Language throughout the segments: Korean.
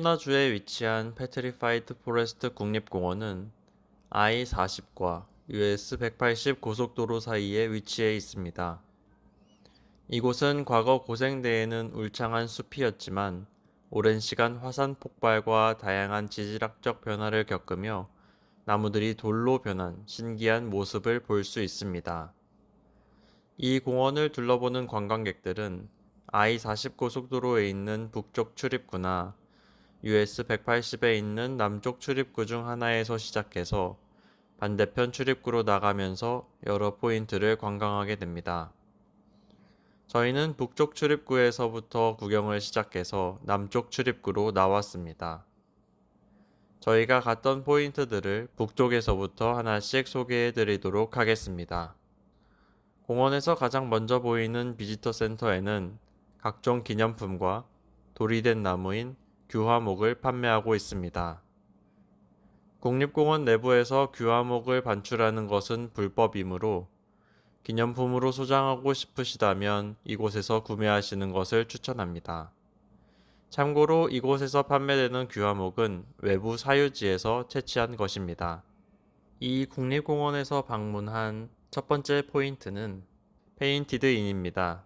애리조나주에 위치한 페트리파이드 포레스트 국립공원은 I-40과 US 180 고속도로 사이에 위치해 있습니다. 이곳은 과거 고생대에는 울창한 숲이었지만 오랜 시간 화산 폭발과 다양한 지질학적 변화를 겪으며 나무들이 돌로 변한 신기한 모습을 볼 수 있습니다. 이 공원을 둘러보는 관광객들은 I-40 고속도로에 있는 북쪽 출입구나 US 180에 있는 남쪽 출입구 중 하나에서 시작해서 반대편 출입구로 나가면서 여러 포인트를 관광하게 됩니다. 저희는 북쪽 출입구에서부터 구경을 시작해서 남쪽 출입구로 나왔습니다. 저희가 갔던 포인트들을 북쪽에서부터 하나씩 소개해 드리도록 하겠습니다. 공원에서 가장 먼저 보이는 비지터 센터에는 각종 기념품과 돌이 된 나무인 규화목을 판매하고 있습니다. 국립공원 내부에서 규화목을 반출하는 것은 불법이므로 기념품으로 소장하고 싶으시다면 이곳에서 구매하시는 것을 추천합니다. 참고로 이곳에서 판매되는 규화목은 외부 사유지에서 채취한 것입니다. 이 국립공원에서 방문한 첫 번째 포인트는 페인티드 인입니다.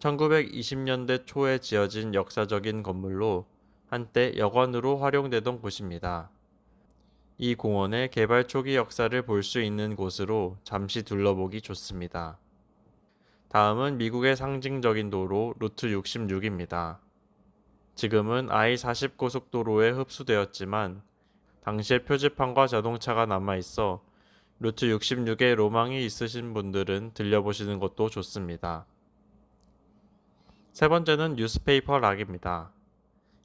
1920년대 초에 지어진 역사적인 건물로 한때 여관으로 활용되던 곳입니다. 이 공원의 개발 초기 역사를 볼 수 있는 곳으로 잠시 둘러보기 좋습니다. 다음은 미국의 상징적인 도로 루트 66입니다. 지금은 I-40 고속도로에 흡수되었지만 당시의 표지판과 자동차가 남아 있어 루트 66에 로망이 있으신 분들은 들려보시는 것도 좋습니다. 세 번째는 뉴스페이퍼 락입니다.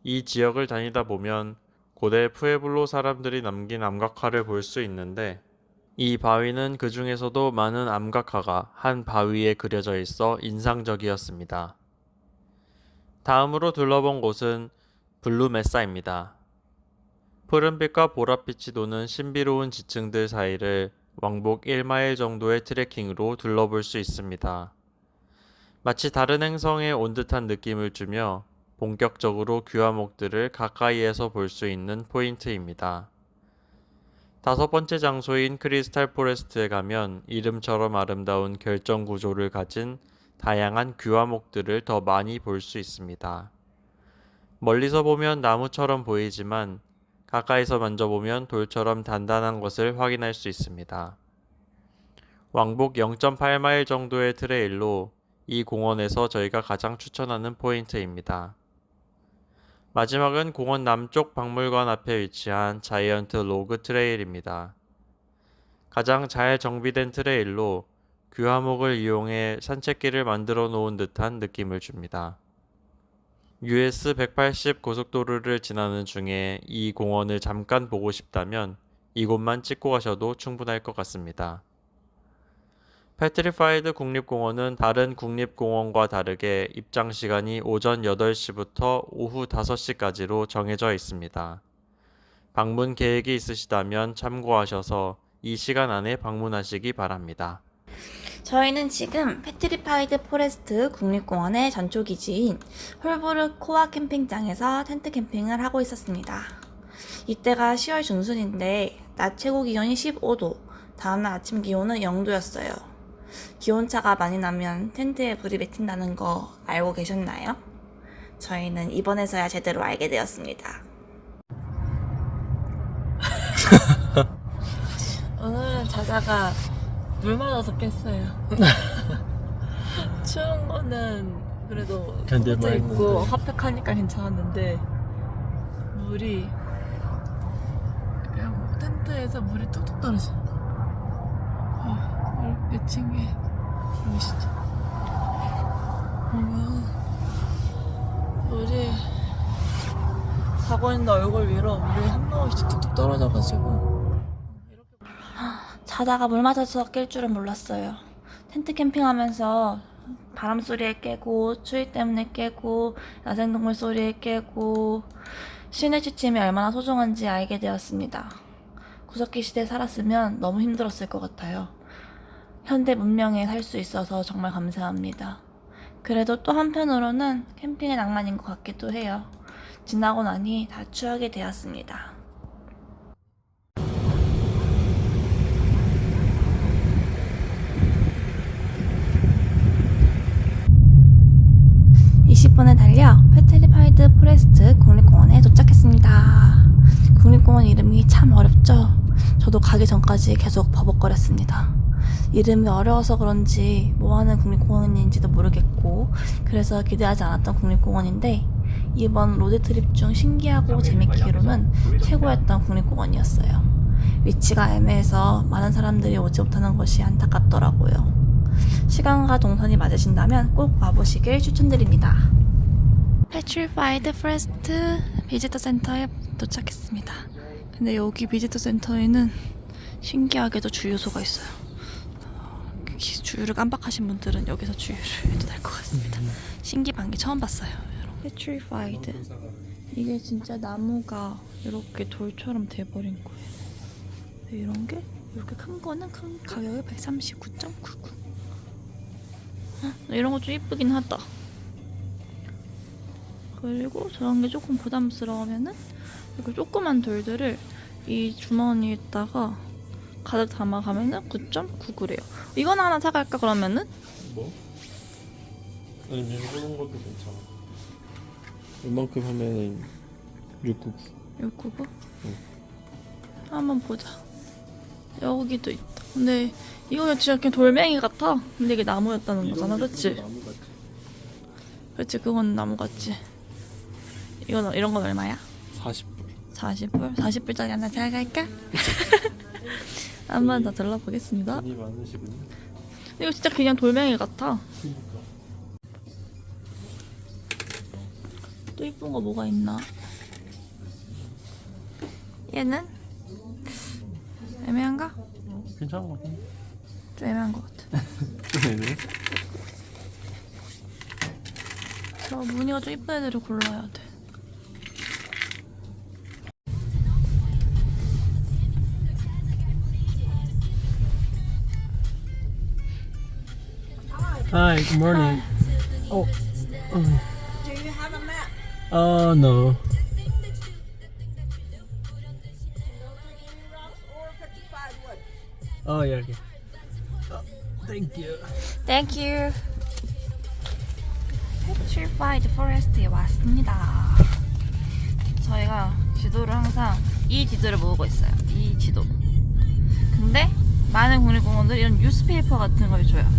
이 지역을 다니다 보면 고대 푸에블로 사람들이 남긴 암각화를 볼 수 있는데 이 바위는 그 중에서도 많은 암각화가 한 바위에 그려져 있어 인상적이었습니다. 다음으로 둘러본 곳은 블루메사입니다. 푸른빛과 보랏빛이 도는 신비로운 지층들 사이를 왕복 1마일 정도의 트레킹으로 둘러볼 수 있습니다. 마치 다른 행성에 온 듯한 느낌을 주며 본격적으로 규화목들을 가까이에서 볼 수 있는 포인트입니다. 다섯 번째 장소인 크리스탈 포레스트에 가면 이름처럼 아름다운 결정 구조를 가진 다양한 규화목들을 더 많이 볼 수 있습니다. 멀리서 보면 나무처럼 보이지만 가까이서 만져보면 돌처럼 단단한 것을 확인할 수 있습니다. 왕복 0.8마일 정도의 트레일로 이 공원에서 저희가 가장 추천하는 포인트입니다. 마지막은 공원 남쪽 박물관 앞에 위치한 자이언트 로그 트레일입니다. 가장 잘 정비된 트레일로 규화목을 이용해 산책길을 만들어 놓은 듯한 느낌을 줍니다. US 180 고속도로를 지나는 중에 이 공원을 잠깐 보고 싶다면 이곳만 찍고 가셔도 충분할 것 같습니다. 패트리파이드 국립공원은 다른 국립공원과 다르게 입장 시간이 오전 8시부터 오후 5시까지로 정해져 있습니다. 방문 계획이 있으시다면 참고하셔서 이 시간 안에 방문하시기 바랍니다. 저희는 지금 페트리파이드 포레스트 국립공원의 전초기지인 홀브르 코아 캠핑장에서 텐트 캠핑을 하고 있었습니다. 이때가 10월 중순인데 낮 최고 기온이 15도, 다음날 아침 기온은 0도였어요. 기온차가 많이 나면 텐트에 불이 맺힌다는 거 알고 계셨나요? 저희는 이번에서야 제대로 알게 되었습니다. 오늘은 자다가 물 맞아서 깼어요. 추운 거는 그래도 코트 입고 했는데. 핫팩하니까 괜찮았는데 물이 그냥 텐트에서 물이 뚝뚝 떨어져. 아, 물 맺힌 게 보이시죠? 보면 물이 가고 있는 얼굴 위로 물이 한 방울씩 뚝뚝 떨어져가지고 자다가 물 맞아서 깰 줄은 몰랐어요. 텐트 캠핑하면서 바람 소리에 깨고 추위 때문에 깨고 야생동물 소리에 깨고 신의 지침이 얼마나 소중한지 알게 되었습니다. 구석기 시대에 살았으면 너무 힘들었을 것 같아요. 현대 문명에 살 수 있어서 정말 감사합니다. 그래도 또 한편으로는 캠핑의 낭만인 것 같기도 해요. 지나고 나니 다 추억이 되었습니다. (20분에) 달려 페트리파이드 포레스트 국립공원에 도착했습니다. 국립공원 이름이 참 어렵죠? 저도 가기 전까지 계속 버벅거렸습니다. 이름이 어려워서 그런지 뭐하는 국립공원인지도 모르겠고 그래서 기대하지 않았던 국립공원인데 이번 로드트립 중 신기하고 재밌기로는 최고였던 국립공원이었어요. 위치가 애매해서 많은 사람들이 오지 못하는 것이 안타깝더라고요. 시간과 동선이 맞으신다면 꼭 와보시길 추천드립니다. Petrified Forest 비지터 센터에 도착했습니다. 근데 여기 비지터 센터에는 신기하게도 주유소가 있어요. 그 기- 주유를 깜빡하신 분들은 여기서 주유를 해도 될 것 같습니다. 신기반기 처음 봤어요. 여러분. Petrified 이게 진짜 나무가 이렇게 돌처럼 돼버린 거예요. 이런 게 이렇게 큰 거는 큰 가격이 139.99. 이런 거 좀 이쁘긴 하다. 그리고 저런 게 조금 부담스러우면은 이렇게 조그만 돌들을 이 주머니에다가 가득 담아가면은 9.99래요. 이건 하나 사갈까 그러면은? 뭐? 아니면 이런 것도 괜찮아. 이만큼 하면은 699. 699? 응. 한번 보자. 여기도 있다. 근데 이거 진짜 그냥 돌멩이 같아. 근데 이게 나무였다는 거잖아, 같지. 그치, 그건 나무 같지. 이건 이런 건 얼마야? 40불. 40불? 40불짜리 하나 사갈까? 한 번더 둘러보겠습니다. 돈이 많으시군요. 이거 진짜 그냥 돌멩이 같아. 그러니까. 또 이쁜 거 뭐가 있나? 얘는 애매한가? 괜찮은 것 같은데. 좀 애매한 것 같아. 네네. 저 무늬가 좀 이쁜 애들을 골라야 돼. Hi, good morning. Oh. Do you have a map? Oh, no. Oh, yeah, okay. Oh, thank you. Thank you. Petrified Forest에 왔습니다. 저희가 지도를 항상 이 지도를 모으고 있어요. 이 지도. 근데 많은 국립공원들 이런 뉴스페이퍼 같은 걸 줘요.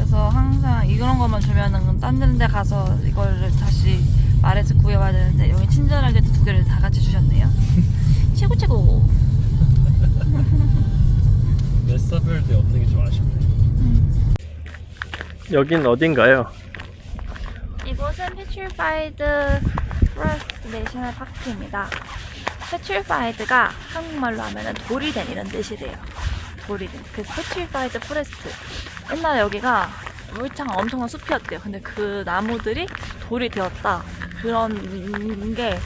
그래서 항상 이런 것만 주면은 딴데 가서 이걸 다시 말해서 구해와야 되는데 여기 친절하게 두 개를 다 같이 주셨네요. 최고 최고. 메사벨드 없는 게 좀 아쉽네. 여긴 어딘가요? 이곳은 페트리파이드 포레스트 내셔널 파크입니다. 페트리파이드가 한국말로 하면 돌이 된 이런 뜻이래요. 돌이 된. 그래서 페트리파이드 포레스트. 옛날에 여기가 물창 엄청난 숲이었대요. 근데 그 나무들이 돌이 되었다. 그런 게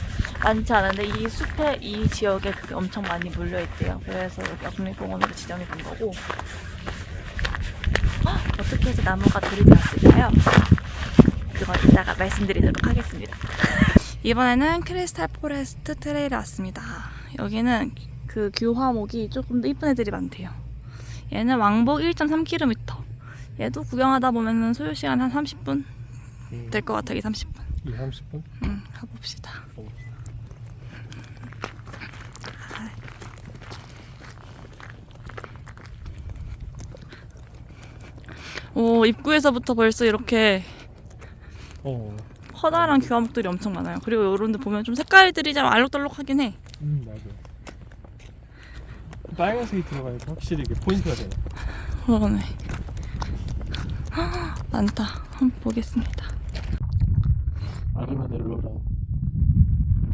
많지 않은데 이 숲에 이 지역에 그게 엄청 많이 물려 있대요. 그래서 여기가 국립공원으로 지정이 된 거고. 헉, 어떻게 해서 나무가 돌이 되었을까요? 그건 이따가 말씀드리도록 하겠습니다. 이번에는 크리스탈 포레스트 트레일에 왔습니다. 여기는 그 규화목이 조금 더 이쁜 애들이 많대요. 얘는 왕복 1.3km. 얘도 구경하다 보면은 소요 시간 한 30분 될것 같아, 이 30분. 이 30분? 응, 가봅시다. 오, 입구에서부터 벌써 이렇게 어. 커다란 규화목들이 엄청 많아요. 그리고 이런 데 보면 좀 색깔들이 좀 알록달록하긴 해. 음 맞아. 빨간색이 들어가니까 확실히 이게 포인트가 되네. 그러네. 많다. 한번 보겠습니다. 아줌마들 로라.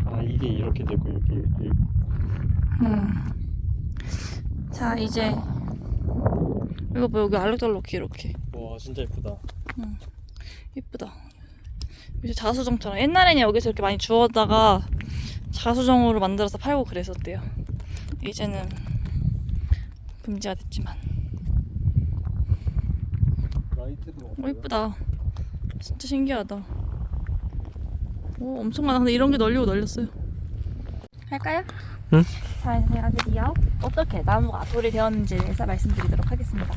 아 이게 이렇게 되고 이렇게 이렇게. 음. 자, 이제 이거 봐 여기 알록달록 이렇게 와 진짜 예쁘다. 이쁘다. 이제 자수정처럼 옛날에는 여기서 이렇게 많이 주웠다가 자수정으로 만들어서 팔고 그랬었대요. 이제는 금지가 됐지만. 라이트도 어 이쁘다. 진짜 신기하다. 오 엄청 많아. 근데 이런 게 널리고 널렸어요. 할까요? 응. 자, 제가 드디어 어떻게 나무가 돌이 되었는지에 대해서 말씀드리도록 하겠습니다.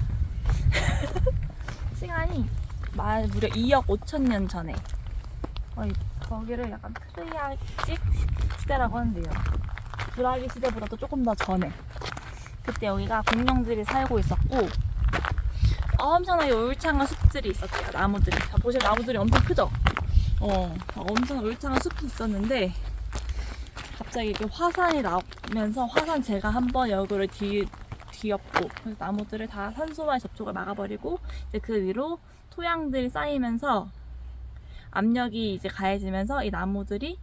시간이 만 무려 2억 5천 년 전에 어, 이- 거기를 약간 트리아직 시대라고 하는데요. 브라기 시대보다도 조금 더 전에 그때 여기가 공룡들이 살고 있었고 엄청나게 울창한 숲들이 있었대요. 나무들이. 자, 보시면 나무들이 엄청 크죠? 어, 엄청 울창한 숲이 있었는데 갑자기 이렇게 화산이 나오면서 화산 재가 한번 여기를 뒤, 뒤엎고 그래서 나무들을 다 산소와의 접촉을 막아버리고 이제 그 위로 토양들이 쌓이면서 압력이 이제 가해지면서 이 나무들이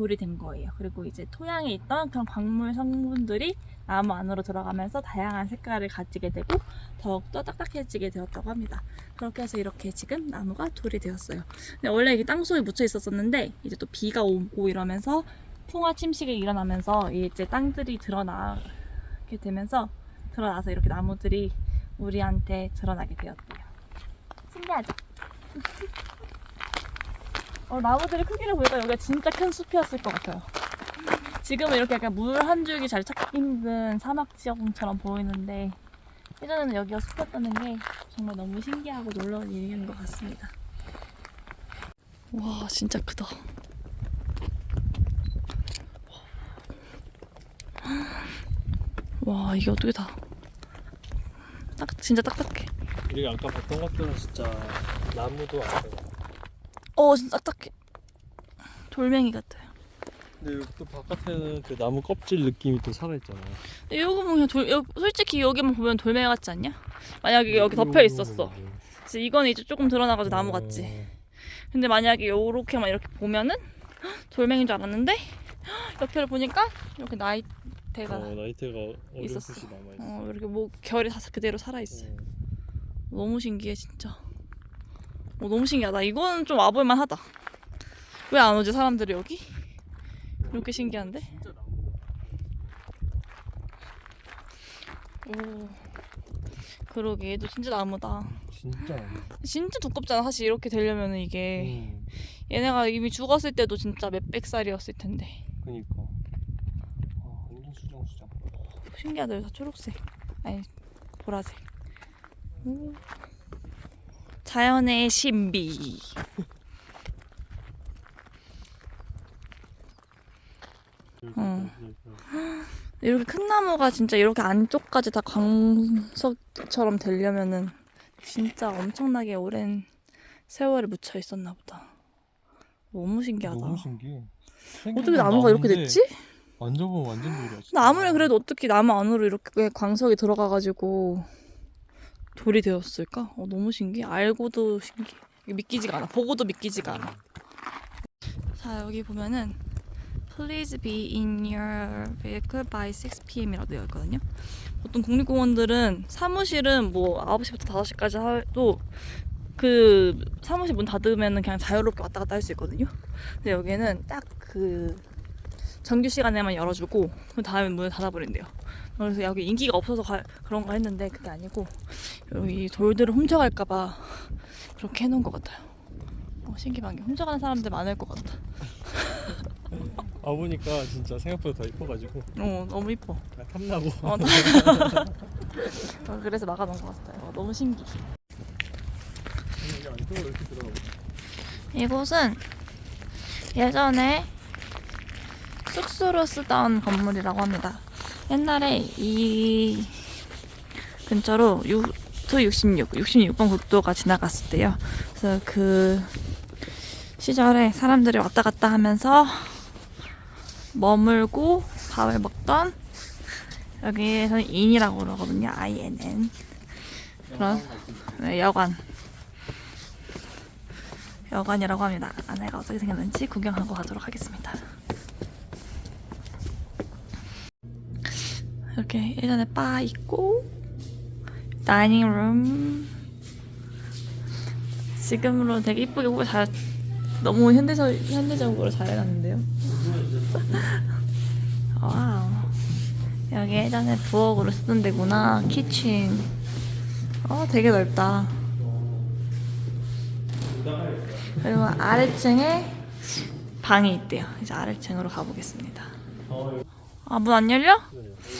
돌이 된 거예요. 그리고 이제 토양에 있던 그런 광물 성분들이 나무 안으로 들어가면서 다양한 색깔을 가지게 되고 더욱더 딱딱해지게 되었다고 합니다. 그렇게 해서 이렇게 지금 나무가 돌이 되었어요. 근데 원래 이게 땅속에 묻혀 있었었는데 이제 또 비가 오고 이러면서 풍화 침식이 일어나면서 이제 땅들이 드러나게 되면서 드러나서 이렇게 나무들이 우리한테 드러나게 되었대요. 신기하죠? 어, 나무들의 크기를 보니까 여기가 진짜 큰 숲이었을 것 같아요. 지금은 이렇게 약간 물 한 줄기 잘 찾기 힘든 사막 지역처럼 보이는데 예전에는 여기가 숲이었다는 게 정말 너무 신기하고 놀라운 일인 것 같습니다. 와 진짜 크다. 와 이게 어떻게 다? 딱 진짜 딱딱해. 우리가 아까 봤던 것들은 진짜 나무도 아니고 어 진짜 딱딱해. 돌멩이 같아요. 근데 여기 또 바깥에는 그 나무 껍질 느낌이 또 살아있잖아 근데 이거 보면 그냥 돌, 여기, 솔직히 여기만 보면 돌멩이 같지 않냐? 만약에 여기 덮여 있었어. 그래서 이거는 이제 조금 드러나가지고 나무 같지. 근데 만약에 요렇게만 이렇게 보면은 돌멩이인 줄 알았는데 옆에를 보니까 이렇게 나이테가 어, 나이테가 있었어. 어렴풋이 남아 있어 어, 이렇게 뭐 결이 다 그대로 살아있어. 요 너무 신기해 진짜. 어, 너무 신기하다. 이거는 좀 와볼만 하다. 왜 안 오지 사람들이 여기? 이렇게 신기한데? 오. 그러게 얘도 진짜 나무다. 진짜 진짜 두껍잖아 사실 이렇게 되려면 이게 음, 얘네가 이미 죽었을 때도 진짜 몇백 살이었을 텐데 그니까 아 완전 수정 수정 신기하다 여기서 초록색 아니 보라색 오. 자연의 신비 어. 이렇게 큰 나무가 진짜 이렇게 안쪽까지 다 광석처럼 되려면은 진짜 엄청나게 오랜 세월이 묻혀 있었나 보다. 너무 신기하다. 너무 신기해 어떻게 나무가 이렇게 나무인데 됐지? 완전 돌이야 진짜. 근데 아무리 그래도 어떻게 나무 안으로 이렇게 광석이 들어가가지고 돌이 되었을까? 어, 너무 신기해. 알고도. 이게 믿기지가 않아. 보고도 믿기지가 않아. 자 여기 보면은 Please be in your vehicle by 6 p.m.이라고 되어 있거든요. 보통 국립공원들은 사무실은 뭐 9시부터 5시까지 해도 그 사무실 문 닫으면 그냥 자유롭게 왔다 갔다 할 수 있거든요. 근데 여기는 딱 그 정규 시간에만 열어주고 그 다음에 문을 닫아버린대요. 그래서 여기 인기가 없어서 가- 그런 거 했는데 그게 아니고 여기 돌들을 훔쳐갈까봐 그렇게 해놓은 것 같아요. 어, 신기한 게 훔쳐가는 사람들 많을 것 같아. 아 보니까 진짜 생각보다 더 이뻐가지고 어 너무 이뻐. 아, 탐나고 어, 어, 그래서 막아놓은 것 같아요. 어, 너무 신기. 여기 안쪽으로 이렇게 들어가고 이곳은 예전에 숙소로 쓰던 건물이라고 합니다. 옛날에 이 근처로 루트 66, 66번 국도가 지나갔을 때요. 그래서 그 시절에 사람들이 왔다 갔다 하면서 머물고 밥을 먹던 여기에서는 인이라고 그러거든요. INN. 그런 네, 여관. 여관이라고 합니다. 안에가 어떻게 생겼는지 구경하고 가도록 하겠습니다. 이렇게 예전에 바 있고 다이닝룸 지금으로 되게 이쁘게 꾸잘 너무 현대적 현대적으로 잘 해놨는데요. 와우 여기 예전에 부엌으로 쓰던 데구나 키친. 어 되게 넓다. 그리고 아래층에 방이 있대요. 이제 아래층으로 가보겠습니다. 어, 아, 문 안 열려?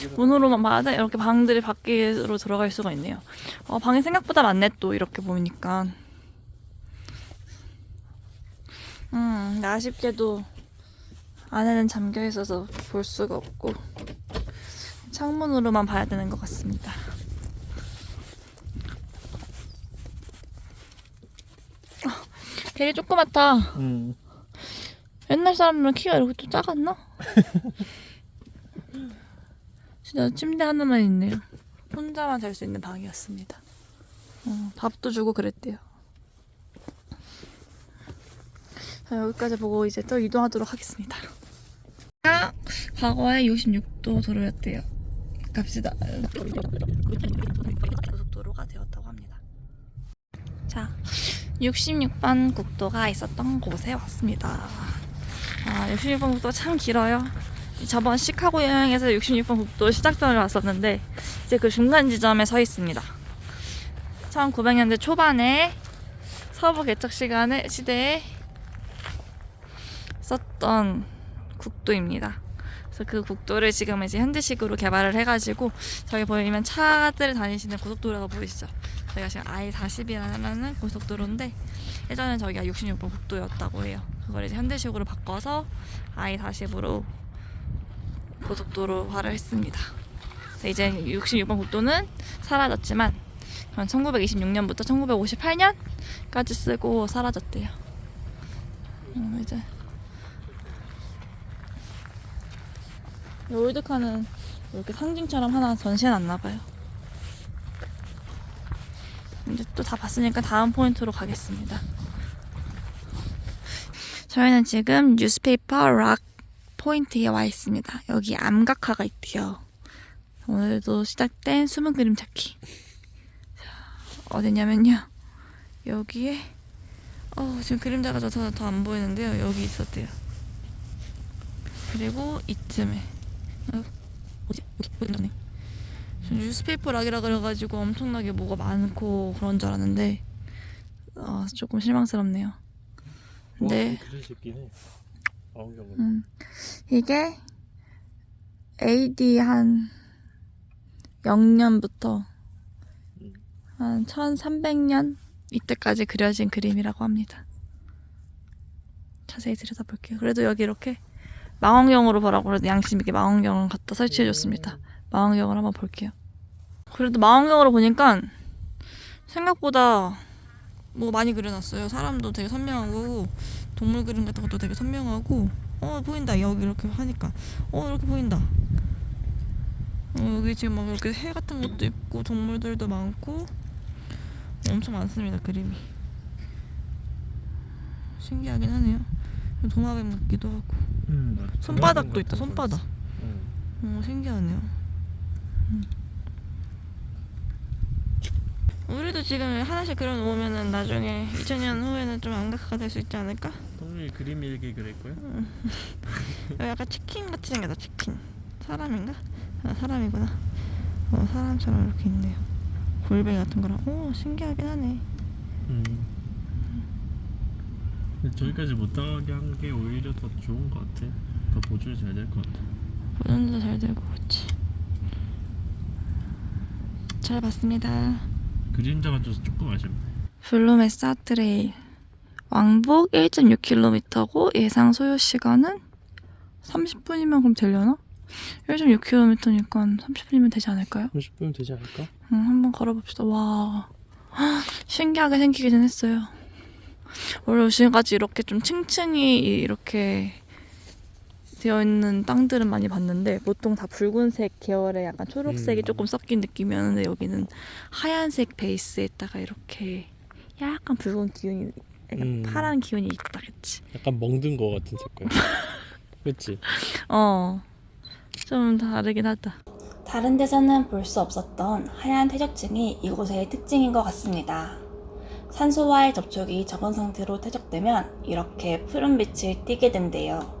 여기 문으로만 봐야 돼? 이렇게 방들이 밖으로 들어갈 수가 있네요. 어, 방이 생각보다 많네, 또, 이렇게 보니까. 음, 아쉽게도 안에는 잠겨 있어서 볼 수가 없고, 창문으로만 봐야 되는 것 같습니다. 아, 되게 조그맣다. 음. 옛날 사람들은 키가 이렇게 또 작았나? 진짜 침대 하나만 있네요. 혼자만 잘 수 있는 방이었습니다. 어, 밥도 주고 그랬대요. 자, 여기까지 보고 이제 또 이동하도록 하겠습니다. 아, 과거에 66도 도로였대요. 갑시다. 고속도로가 되었다고 합니다. 자, 66번 국도가 있었던 곳에 왔습니다. 아, 66번 국도 참 길어요. 저번 시카고 여행에서 66번 국도 시작점을 왔었는데 이제 그 중간 지점에 서 있습니다. 1900년대 초반에 서부 개척 시간에 시대에 썼던 국도입니다. 그래서 그 국도를 지금 이제 현대식으로 개발을 해가지고 저기 보이면 차들 다니시는 고속도로가 보이시죠? 저희가 지금 I40이라는 고속도로인데 예전에 저기가 66번 국도였다고 해요. 그걸 이제 현대식으로 바꿔서 I40으로 고속도로화를 했습니다. 그래서 이제 66번 국도는 사라졌지만 1926년부터 1958년까지 쓰고 사라졌대요. 음, 이제 이 올드카는 이렇게 상징처럼 하나 전시해놨나 봐요. 이제 또 다 봤으니까 다음 포인트로 가겠습니다. 저희는 지금 뉴스페이퍼 락 포인트에 와 있습니다. 여기 암각화가 있대요. 오늘도 시작된 숨은 그림 찾기. 자, 어디냐면요. 여기에 어, 지금 그림자가 져서 더 안 보이는데요. 여기 있었대요. 그리고 이쯤에 어, 어디 여기 전 뉴스페이퍼 락이라 그래가지고 엄청나게 뭐가 많고 그런 줄 알았는데 어, 조금 실망스럽네요. 근데 해. 안경은. 음, 이게 AD 한 0년부터 음. 한 1300년 이때까지 그려진 그림이라고 합니다. 자세히 들여다볼게요. 그래도 여기 이렇게 망원경으로 보라고 그래도 양심 있게 망원경을 갖다 설치해줬습니다. 망원경을 한번 볼게요. 그래도 망원경으로 보니까 생각보다 뭐 많이 그려놨어요. 사람도 되게 선명하고 동물 그림 같은 것도 되게 선명하고 어 보인다 여기 이렇게 하니까 어 이렇게 보인다 어, 여기 지금 막 이렇게 해 같은 것도 있고 동물들도 많고 엄청 많습니다 그림이 신기하긴 하네요 도마뱀 같기도 하고 음, 맞아. 손바닥도 있다 손바닥. 음. 어 신기하네요 음. 우리도 지금 하나씩 그려놓으면은 나중에 2000년 후에는 좀 암각화가 될 수 있지 않을까? 동일 그림 일기 거야? 여기 약간 치킨 같이 생겼다 치킨 사람인가? 아 사람이구나 어 사람처럼 이렇게 있네요 골뱅이 같은 거랑 오 신기하긴 하네 음. 근데 저기까지 못 나가게 한 게 오히려 더 좋은 것 같아. 더 보존이 잘 될 것 같아. 보존도 잘 되고 그렇지 잘 봤습니다 그림자가 좀 조금 아쉽네. 블루메사 트레일 왕복 1.6km고 예상 소요 시간은 30분이면 그럼 되려나? 1.6km니까 30분이면 되지 않을까요? 30분 되지 않을까? 응, 한번 걸어봅시다. 와, 헉, 신기하게 생기긴 했어요. 원래 지금까지 이렇게 좀 층층이 이렇게 되어 있는 땅들은 많이 봤는데 보통 다 붉은색 계열의 약간 초록색이 음. 조금 섞인 느낌이었는데 여기는 하얀색 베이스에다가 이렇게 약간 붉은 기운이 약간 음. 파란 기운이 있다, 그치? 약간 멍든 거 같은 색깔. 그렇지? 어, 좀 다르긴 하다. 다른 데서는 볼 수 없었던 하얀 퇴적층이 이곳의 특징인 것 같습니다. 산소와의 접촉이 적은 상태로 퇴적되면 이렇게 푸른 빛을 띠게 된대요.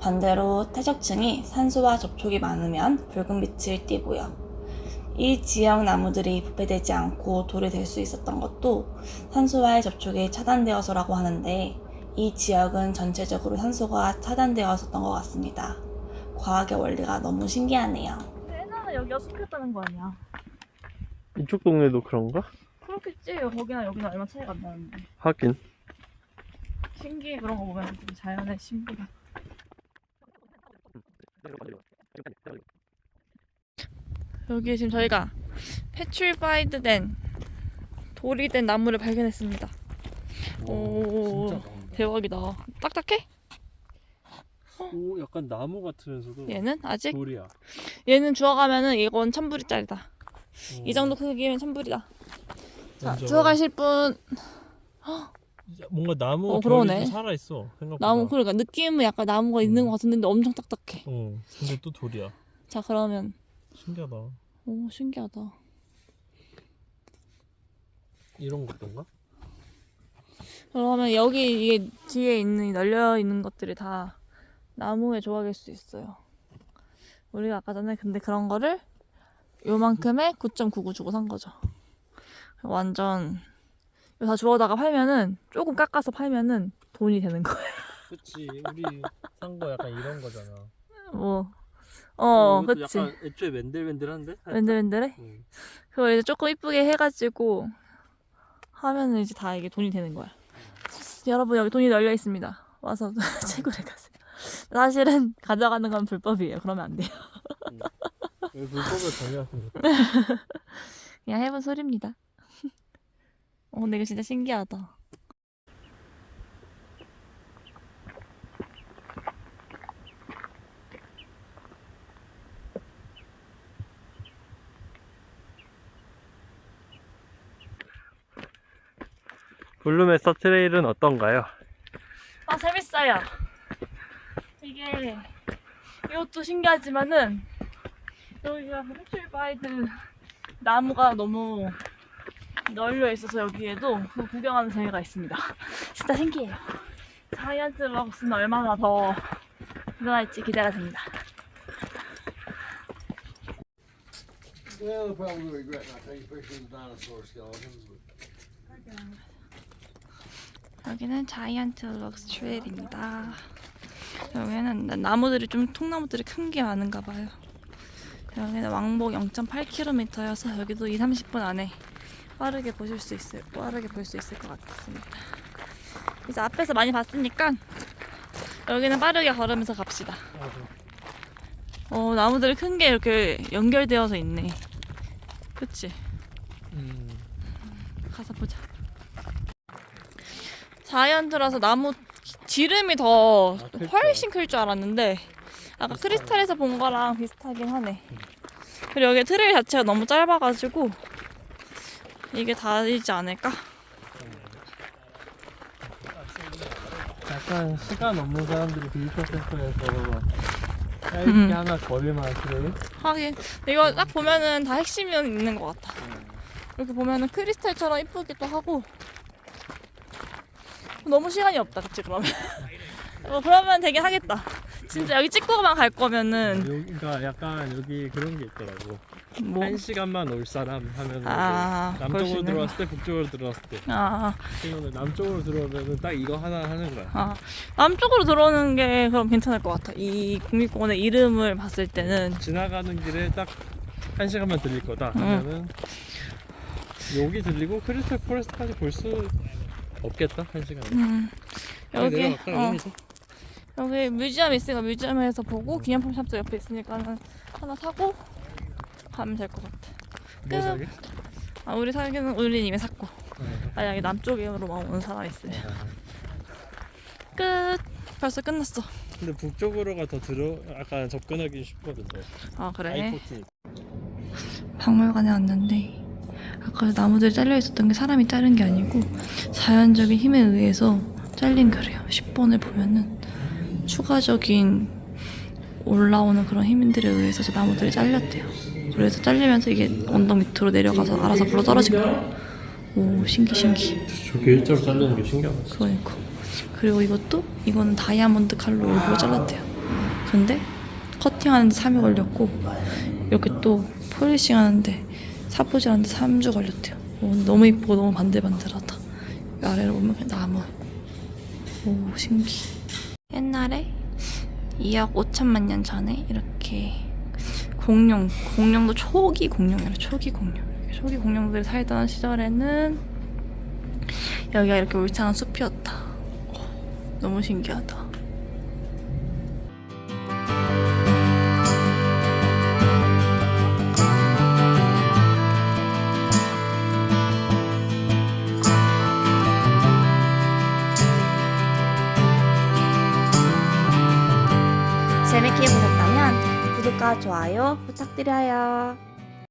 반대로 퇴적층이 산소와 접촉이 많으면 붉은 빛을 띠고요. 이 지역 나무들이 부패되지 않고 돌이 될 수 있었던 것도 산소와의 접촉이 차단되어서라고 하는데 이 지역은 전체적으로 산소가 차단되어 있었던 것 같습니다. 과학의 원리가 너무 신기하네요. 옛날에 여기가 숲이었다는 거 아니야? 이쪽 동네도 그런가? 그렇겠지. 거기나 여기나 얼마 차이가 안 나는데. 하긴. 신기해 그런 거 보면 좀 자연의 신비가. 여기에 지금 저희가 페트리파이드 된 돌이 된 나무를 발견했습니다. 오, 대박이다. 딱딱해? 오, 약간 나무 같으면서도 얘는 아직 돌이야. 얘는 주워가면은 이건 천불이짜리다. 이 오. 정도 크기면 천불이다. 자. 주워가실 분 뭔가 나무 어, 결이 살아 있어. 생각보다. 나무 그러니까 느낌은 약간 나무가 있는 음. 것 같은데 엄청 딱딱해. 어, 근데 또 돌이야. 자 그러면 신기하다. 오 신기하다. 이런 것던가? 그러면 여기 이게 뒤에 있는 이 널려 있는 것들이 다 나무의 조각일 수 있어요. 우리가 아까 전에 근데 그런 거를 요만큼에 9.99 주고 산 거죠. 완전 이거 다 주워다가 팔면은 조금 깎아서 팔면은 돈이 되는 거예요. 그치. 우리 산 거 약간 이런 거잖아. 뭐, 어, 이것도 그치. 약간 애초에 맨들맨들한데? 살짝? 웬들웬들해? 응. 그걸 이제 조금 이쁘게 해가지고 하면은 이제 다 이게 돈이 되는 거야. 여러분 여기 돈이 널려 있습니다. 와서 채굴해 가세요. 사실은 가져가는 건 불법이에요. 그러면 안 돼요. 왜 불법을 정의하십니까? 그냥 해본 소리입니다. 어, 근데 이거 진짜 신기하다. 블루메서 트레일은 어떤가요? 아 재밌어요. 이게 이것도 신기하지만은 여기가 흑출바이드 나무가 너무 널려 있어서 여기에도 그 구경하는 재미가 있습니다. 진짜 신기해요. 자이언트 럭스는 얼마나 더 늘어날지 기대가 됩니다. Yeah, they'll probably regret not taking pictures of the dinosaur skeletons. But 여기는 자이언트 럭스 트레일입니다. 여기는 나- 나무들이 좀 통나무들이 큰 게 많은가 봐요. 여기는 왕복 0.8km여서 여기도 2, 30분 안에 빠르게 보실 수 있을 빠르게 볼 수 있을 것 같습니다. 이제 앞에서 많이 봤으니까 여기는 빠르게 걸으면서 갑시다. 어 나무들이 큰 게 이렇게 연결되어서 있네. 그치? 음. 가서 보자. 자이언트라서 나무 지름이 더 아, 클 훨씬 클 줄 알았는데 아까 크리스탈에서 본 거랑 비슷하긴 하네. 그리고 여기 트레일 자체가 너무 짧아가지고 이게 다이지 않을까? 약간 시간 없는 사람들이 뷰터 센터에서 짧게 음. 하나 걸을만한 트레일? 하긴 이거 딱 보면은 다 핵심이 있는 것 같아. 이렇게 보면은 크리스탈처럼 이쁘기도 하고 너무 시간이 없다, 그치 그러면? 어, 그러면 되긴 하겠다. 진짜 여기 찍고만 갈 거면은 여기가 약간 여기 그런 게 있더라고. 뭐 한 시간만 올 사람 하면 아, 그럴 수 남쪽으로 있는 들어왔을 때 북쪽으로 들어왔을 때 아, 그러면 남쪽으로 들어오면 딱 이거 하나 하는 거야. 아 남쪽으로 들어오는 게 그럼 괜찮을 것 같아. 이 국립공원의 이름을 봤을 때는 지나가는 길에 딱 한 시간만 들릴 거다 응. 하면은 여기 들리고 크리스탈 포레스트까지 볼 수 없겠다 한 시간. 음, 여기 어? 여기 뮤지엄 있으니까 뮤지엄에서 보고 기념품 샵도 옆에 있으니까는 하나 사고 가면 될 것 같아. 뭐 끝. 사게? 아 우리 우리 이미 샀고 어. 만약에 남쪽으로만 오는 사람 있으면 끝. 벌써 끝났어. 근데 북쪽으로가 더 들어 약간 접근하기 쉽거든. 아 그래. 아이포트. 박물관에 왔는데 아까 나무들이 잘려 있었던 게 사람이 자른 게 아니고 자연적인 힘에 의해서 잘린 거래요. 10번을 보면은 추가적인 올라오는 그런 힘들에 의해서 저 나무들이 잘렸대요. 그래서 잘리면서 이게 언덕 밑으로 내려가서 알아서 굴러 떨어진 거예요. 오 신기 신기. 저게 일자로 자르는 게 신기하다. 그러니까. 그리고 이것도 이거는 다이아몬드 칼로 일부러 잘랐대요. 근데 커팅하는데 3일 걸렸고 이렇게 또 폴리싱 하는데 사포질하는데 3주 걸렸대요. 오, 너무 이쁘고 너무 반들반들하다. 이 아래로 보면 나무. 오 신기. 옛날에 2억 5천만 년 전에 이렇게 공룡, 공룡도 초기 공룡이라 초기 공룡. 초기 공룡들이 살던 시절에는 여기가 이렇게 울창한 숲이었다. 어, 너무 신기하다. 좋아요 부탁드려요.